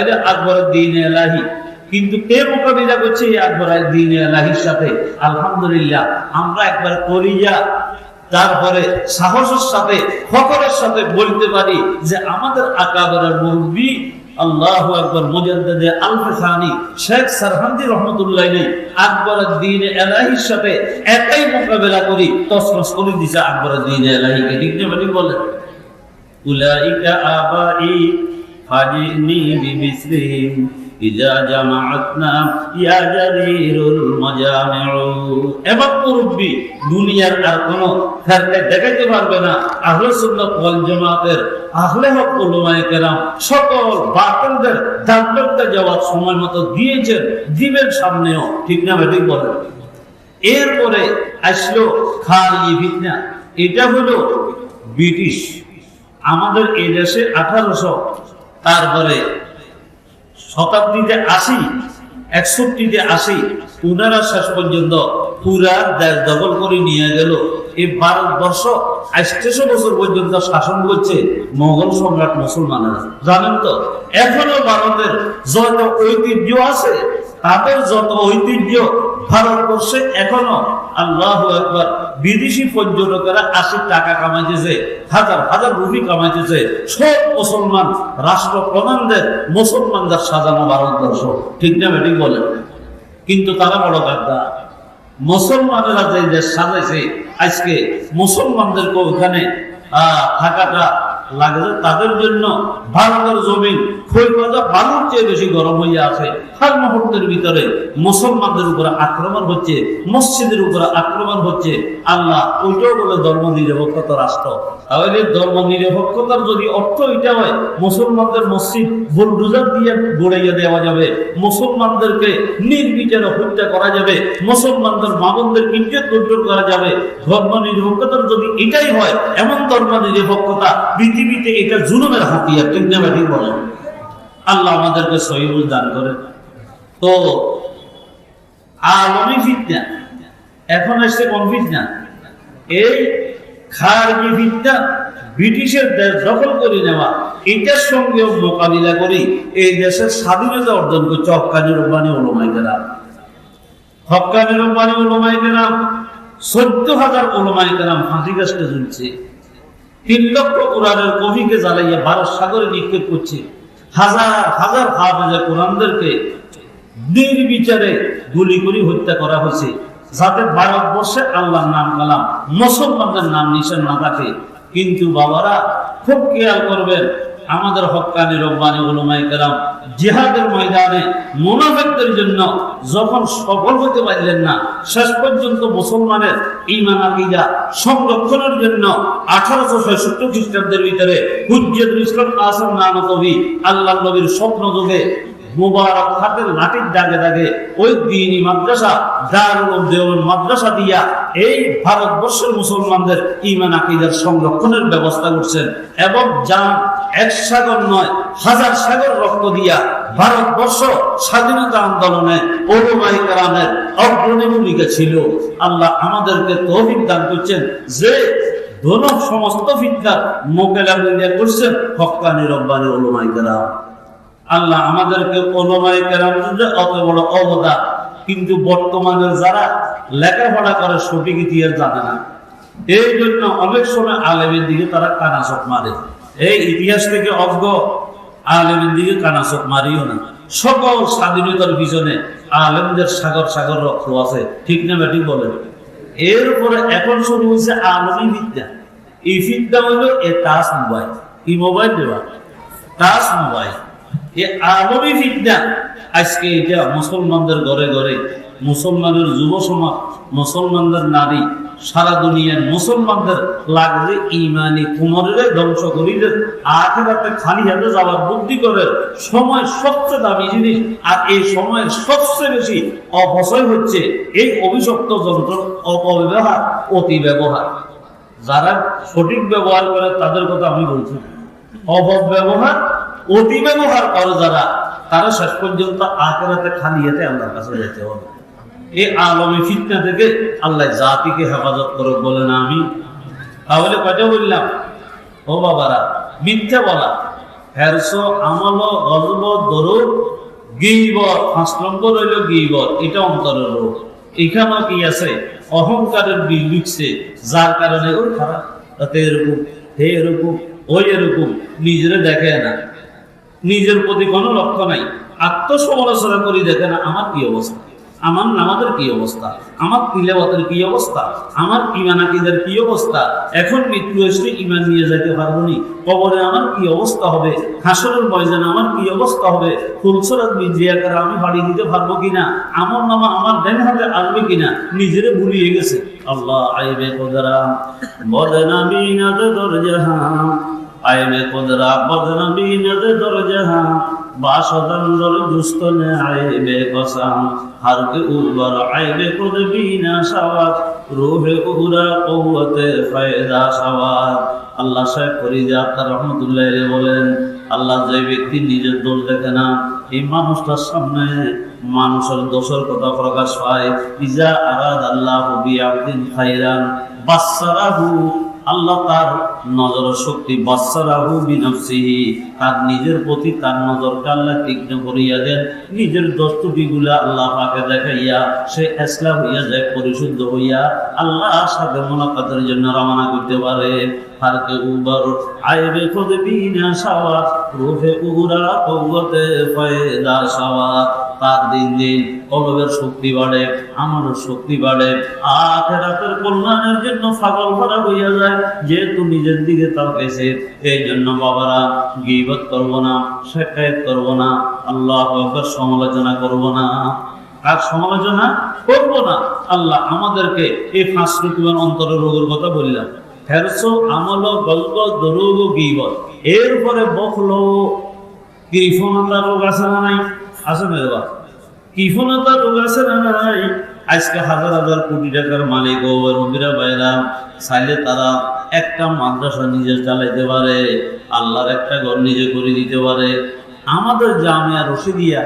এটা আকবরের দিন এলাহি। কিন্তু কে মোকাবিলা করছে এই আকবরের দিন এলাহির সাথে? আলহামদুলিল্লাহ, আমরা একবার করিয়া তারপরে সাহসের সাথে ফকরের সাথে বলতে পারি যে আমাদের আকাবের মুরব্বী আল্লাহ আকবর মুজাদ্দিদে আলফে খানি শেখ সারহান্দি রহমতুল্লাহ নেই। আকবরের দিন এলাহির সাথে একাই মোকাবেলা করি তসমস করে দিছে আকবরের দিন এলাহিকে। ঠিক না উলাইকা আবাই ফাজিনি বিমিসলিহিম ইজা জামাআতনা ইয়া জারিরুল মাজামিউ। এবার মুরব্বি দুনিয়ার আর কোন ফেরকে দেখাইতে পারবে না। আহলে সুন্নাত ওয়াল জামাতের, আহলে হক উলামায়ে কেরাম, সকল বাতিলদের দাম্পত্য জবাব সময় মতো দিয়েছেন দিবেন সামনেও। ঠিক না ঠিক বলেন? এরপরে আসলো খালি ফিতনা। এটা হলো ব্রিটিশ। আমাদের এই দেশে আঠারোশো তারপরে শতাব্দীতে আসি একষট্টিতে আসি পুনরা শেষ পর্যন্ত পুরা দেশ দখল করে নিয়ে গেল। এই ভারতবর্ষ আষ্টশো বছর পর্যন্ত শাসন করছে মোগল সম্রাট মুসলমানেরা। জানেন তো, এখনও ভারতের যত ঐতিহ্য আছে, তাদের যত ঐতিহ্য ভারতবর্ষে এখনও আল্লাহ একবার বিদেশি পর্যটকেরা আসি টাকা কামাইতেছে, হাজার হাজার রুপি কামাইতেছে। সব মুসলমান রাষ্ট্র প্রধানদের মুসলমানদের সাজানো ভারতবর্ষ। ঠিক না ঠিক বলেন? কিন্তু তারা বড় গাদ্দা। মুসলমানেরা যে দেশ সাজাইছে, আজকে মুসলমানদেরকে ওখানে থাকাটা লাগে যে তাদের জন্য ভারতের জমিন খৈবাজা চেয়ে বেশি গরম হইয়া আছে, হার মুহূর্তের ভিতরে মুসলমানদের উপরে আক্রমণ হচ্ছে, মসজিদের উপরে আক্রমণ হচ্ছে, আল্লাহ ওইটাও বলে ধর্ম নিরপেক্ষতা রাষ্ট্র। তাহলে ধর্ম নিরপেক্ষতার যদি অর্থ এটা হয়, মুসলমানদের মসজিদ বুলডুজার দিয়ে গড়াইয়া দেওয়া যাবে, মুসলমানদেরকে নির্বিচারে হত্যা করা যাবে, মুসলমানদের মামনদের ইজ্জত করা যাবে। ধর্ম নিরপেক্ষতার যদি এটাই হয়, এমন ধর্ম নিরপেক্ষতা পৃথিবীতে এটা জুলুমের হাতিয়ার ঠিক না ঠিক বলেন আল্লাহ আমাদেরকে সহিবুল দান করে। তো আলমী ফিতনা, এখন এসছে কোন ফিতনা? এই খারজি ফিতনা ব্রিটিশের দেশ দখল করে নেওয়া, এটার সঙ্গেও মোকাবিলা করি, এই দেশের স্বাধীনতা অর্জন করছে হকানি রব্বানি ওলমাই কেরাম হকানি রব্বানি ওলমাই কেরাম চোদ্দ হাজার ওলমাই কেরাম ফাঁসি গাছটা ঝুলছে। তিন লক্ষ কোরআনের কবিকে জ্বালাইয়া ভারত সাগরে নিক্ষেপ করছে। হাজার হাজার হাজার কোরআনদেরকে নির্বিচারে গুলি করে হত্যা করা হয়েছে। যাতে ভারতবর্ষে আল্লাহর নাম কালাম, মুসলমানদের নাম নিশান না থাকে। কিন্তু বাবারা, খুব খেয়াল করবেন আমাদের হকানি রব্বানি ওলমাই কেরাম জিহাদের ময়দানে মুনাফেকদের জন্য যখন সফল হতে পারলেন না, শেষ পর্যন্ত মুসলমানের ইমান আকিদা সংরক্ষণের জন্য আঠারোশো ছয়ষট্টি খ্রিস্টাব্দের ভিতরে হুজ্জতুল ইসলাম আসম নানা আল্লাহ নবীর স্বপ্ন যুগে মুবারক হাতের লাঠির দাগে দাগে ওই দিনই মাদ্রাসা, দারুল মাদ্রাসা দিয়া এই ভারতবর্ষের মুসলমানদের ইমান আকিদার সংরক্ষণের ব্যবস্থা করছেন। এবং যান এক সাগর নয়, হাজার সাগর রক্ত দিয়া ভারতবর্ষ স্বাধীনতা আন্দোলনে কালামের অগ্রণী ভূমিকা ছিল। আল্লাহ আমাদেরকে তৌফিক দান করছেন। যে দোনো সমস্ত ফিতনার মোকাবিলা করছেন হক্কানি রব্বানি ওলমাই কালাম আল্লাহ আমাদেরকে ওলমাই কেরামদের অত বড় অবদান, কিন্তু বর্তমানের যারা লেখাপড়া করে সঠিক ইতিহাস জানে না, এই জন্য অনেক সময় আলেমের দিকে তারা কানাচক মারে। এই ইতিহাস থেকে অজ্ঞ আলেমের দিকে কানাচক মারিও না। সকল স্বাধীনতার পিছনে আলেমদের সাগর সাগর রক্ত আছে। ঠিক না ব্যাটিক বলেন? এর উপরে এখন শুরু হয়েছে আলমী বিদ্যা। এই বিদ্যা হলো এ টাচ মোবাইল। কি মোবাইল দেওয়া টাচ মোবাইল। এ আলমী ফিতনা আজকে এটা মুসলমানদের ঘরে ঘরে মুসলমানের যুব সমাজ মুসলমানদের নারী সারা দুনিয়ার মুসলমানদের লাগবে ইমানি কুমরের ধ্বংস করিলে আখেরাতে খালি হাতে যাওয়ার বুদ্ধি করে। সময় সবচেয়ে দামি জিনিস, আর এই সময়ের সবচেয়ে বেশি অপচয় হচ্ছে এই অভিশপ্ত যন্ত্র অপব্যবহার অতি ব্যবহার যারা সঠিক ব্যবহার করে, তাদের কথা আমি বলছি অপব্যবহার অতি ব্যবহার করে যারা, তারা শেষ পর্যন্ত আখেরাতে খালি হাতে আল্লাহর কাছে যেতে হবে। এই আলমী ফিতনা থেকে আল্লাহ জাতিকে হেফাজত করো বলে না আমি তাহলে বললাম? ও বাবারা, মিথ্যা বলা, হেরস, আমল গিবত, পাঁচ নম্বর হইল গিবত, এটা অন্তরের রোগ। কি আছে? অহংকারের বীজ লিখছে যার কারণে ওই খারাপ, তাতে এরকম, হে এরকম ওই এরকম, নিজেরে দেখে না। নিজের প্রতি কোনো লক্ষ্য নাই। আত্মসমালোচনা করি দেখে না, আমার কি অবস্থা? আমার নামাজের কি অবস্থা? আমার তিলাওয়াতের কি অবস্থা? আমার ইমান আকিদের কি অবস্থা? এখন মৃত্যু এসে ইমান নিয়ে যেতে পারব নি। কবরে আমার কি অবস্থা হবে? হাসরের ময়দানে আমার কি অবস্থা হবে? ফুলসরাত মিজিয়াকার আমি বাড়ি দিতে পারব কিনা? আমার নামা আমার দেন হাতে আসবে কিনা? নিজেরে ভুলিয়ে গেছে। আল্লাহ, আইবে কোদরা বদনামি নাদ দরজাহান আইবে কোদরা বদনামি নাদ উর্বর না সাওয়াত রুহে উরা কওয়াতে ফায়দা সাওয়াত আল্লাহ বলেন, আল্লাহ যে ব্যক্তি নিজের দোষ দেখে না, এই মানুষটার সামনে মানুষের দোষের কথা প্রকাশ পায়। ইজা আরাদ আল্লাহ বিআবদিন খাইরান আল্লাহ তার নজর শক্তি তার নিজের প্রতি তার নজরকে আল্লাহ তীক্ষ্ণ করিয়া দেন। নিজের দস্তুটিগুলা আল্লাহ পাকে দেখাইয়া সে এসলা হইয়া যায়, পরিশুদ্ধ হইয়া আল্লাহ সাথে মোলাকাতের জন্য রওনা করতে পারে। ফারকে উবার তার দিন দিন কলবের শক্তি বাড়ে, আমারও শক্তি বাড়ে। আখেরাতের কল্যাণের জন্য পাগল ভরা হইয়া যায়, যেহেতু নিজের দিকে তাকাইছে এই জন্য বাবারা গিবত করব না শেখায়ত করব না, আল্লাহ সমালোচনা করব না। আর সমালোচনা করব না, আল্লাহ আমাদেরকে এই পাঁচ রকমের অন্তরের রোগের কথা বললাম ফেরসো আমল, গল্প দরুগ গিবত। এরপরে বকলো, কৃপণতা রোগ না নাই? নাই? আজকে হাজার হাজার কোটি টাকার রবিরা বাইরা তারা একটা মাদ্রাসা নিজে চালাইতে পারে, আল্লাহর একটা ঘর নিজে করে দিতে পারে। আমাদের জামিয়া রশিদিয়া,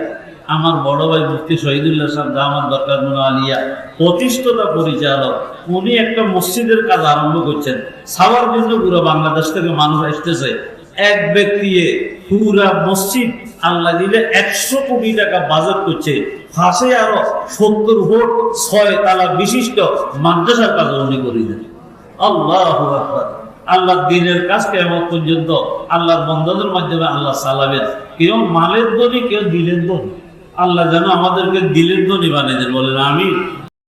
আমার বড় ভাই মুফতি শহীদুল্লাহ সাহেব জামাত দরকার আলিয়া প্রতিষ্ঠতা পরিচালক, উনি একটা মসজিদের কাজ আরম্ভ করছেন। সাবার বিন্দু পুরো বাংলাদেশ থেকে মানুষ আসতেছে। এক ব্যক্তি পুরা মসজিদ আল্লাহ দিলে একশো কোটি টাকা বাজেট করছে। ফাঁসে আরও সত্তর ভোট, ছয় তালা বিশিষ্ট মাদ্রাসার কাজ উনি করে দেন আল্লাহ আল্লাহ দিনের কাজ কেমন পর্যন্ত আল্লাহর বন্ধদের মাধ্যমে আল্লাহ চালাবেন কেউ মালের দনি কেউ দিলের দনি আল্লাহ যেন আমাদেরকে দিলের দনি বানিয়ে দেন, বলেন আমি